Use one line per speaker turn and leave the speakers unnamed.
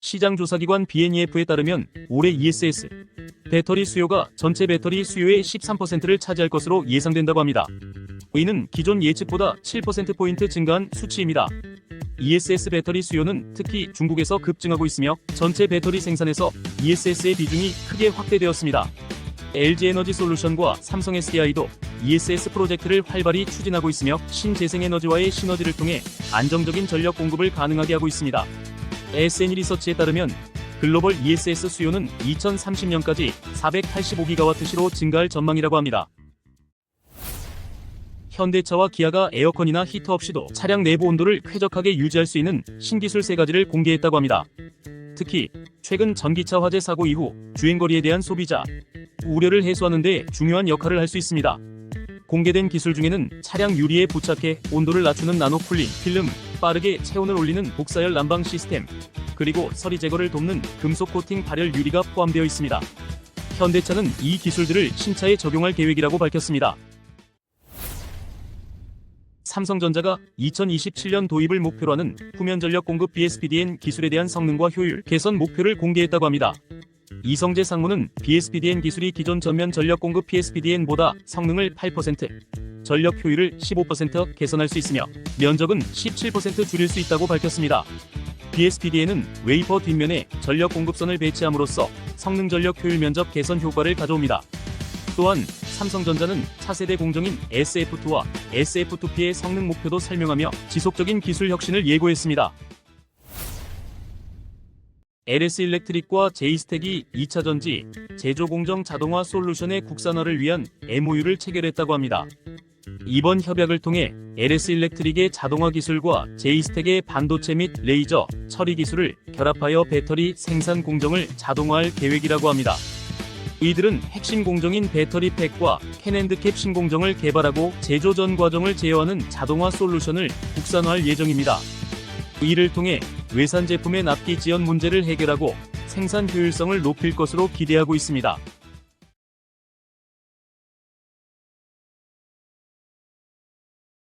시장조사기관 BNEF에 따르면 올해 ESS 배터리 수요가 전체 배터리 수요의 13%를 차지할 것으로 예상된다고 합니다. 이는 기존 예측보다 7%포인트 증가한 수치입니다. ESS 배터리 수요는 특히 중국에서 급증하고 있으며 전체 배터리 생산에서 ESS의 비중이 크게 확대되었습니다. LG에너지 솔루션과 삼성 SDI도 ESS 프로젝트를 활발히 추진하고 있으며 신재생에너지와의 시너지를 통해 안정적인 전력 공급을 가능하게 하고 있습니다. SN 리서치에 따르면 글로벌 ESS 수요는 2030년까지 485기가와트시로 증가할 전망이라고 합니다. 현대차와 기아가 에어컨이나 히터 없이도 차량 내부 온도를 쾌적하게 유지할 수 있는 신기술 세 가지를 공개했다고 합니다. 특히 최근 전기차 화재 사고 이후 주행거리에 대한 소비자 우려를 해소하는 데 중요한 역할을 할 수 있습니다. 공개된 기술 중에는 차량 유리에 부착해 온도를 낮추는 나노 쿨링 필름, 빠르게 체온을 올리는 복사열 난방 시스템, 그리고 서리 제거를 돕는 금속 코팅 발열 유리가 포함되어 있습니다. 현대차는 이 기술들을 신차에 적용할 계획이라고 밝혔습니다. 삼성전자가 2027년 도입을 목표로 하는 후면 전력 공급 BSPDN 기술에 대한 성능과 효율 개선 목표를 공개했다고 합니다. 이성재 상무는 BSPDN 기술이 기존 전면 전력 공급 PSPDN보다 성능을 8%, 전력 효율을 15% 개선할 수 있으며 면적은 17% 줄일 수 있다고 밝혔습니다. BSPDN은 웨이퍼 뒷면에 전력 공급선을 배치함으로써 성능 전력 효율 면적 개선 효과를 가져옵니다. 또한 삼성전자는 차세대 공정인 SF2와 SF2P의 성능 목표도 설명하며 지속적인 기술 혁신을 예고했습니다. LS 일렉트릭과 제이스텍이 2차 전지 제조 공정 자동화 솔루션의 국산화를 위한 MOU를 체결했다고 합니다. 이번 협약을 통해 LS 일렉트릭의 자동화 기술과 제이스텍의 반도체 및 레이저 처리 기술을 결합하여 배터리 생산 공정을 자동화할 계획이라고 합니다. 이들은 핵심 공정인 배터리 팩과 캔앤드캡 신공정을 개발하고 제조 전 과정을 제어하는 자동화 솔루션을 국산화할 예정입니다. 이를 통해 외산 제품의 납기 지연 문제를 해결하고 생산 효율성을 높일 것으로 기대하고 있습니다.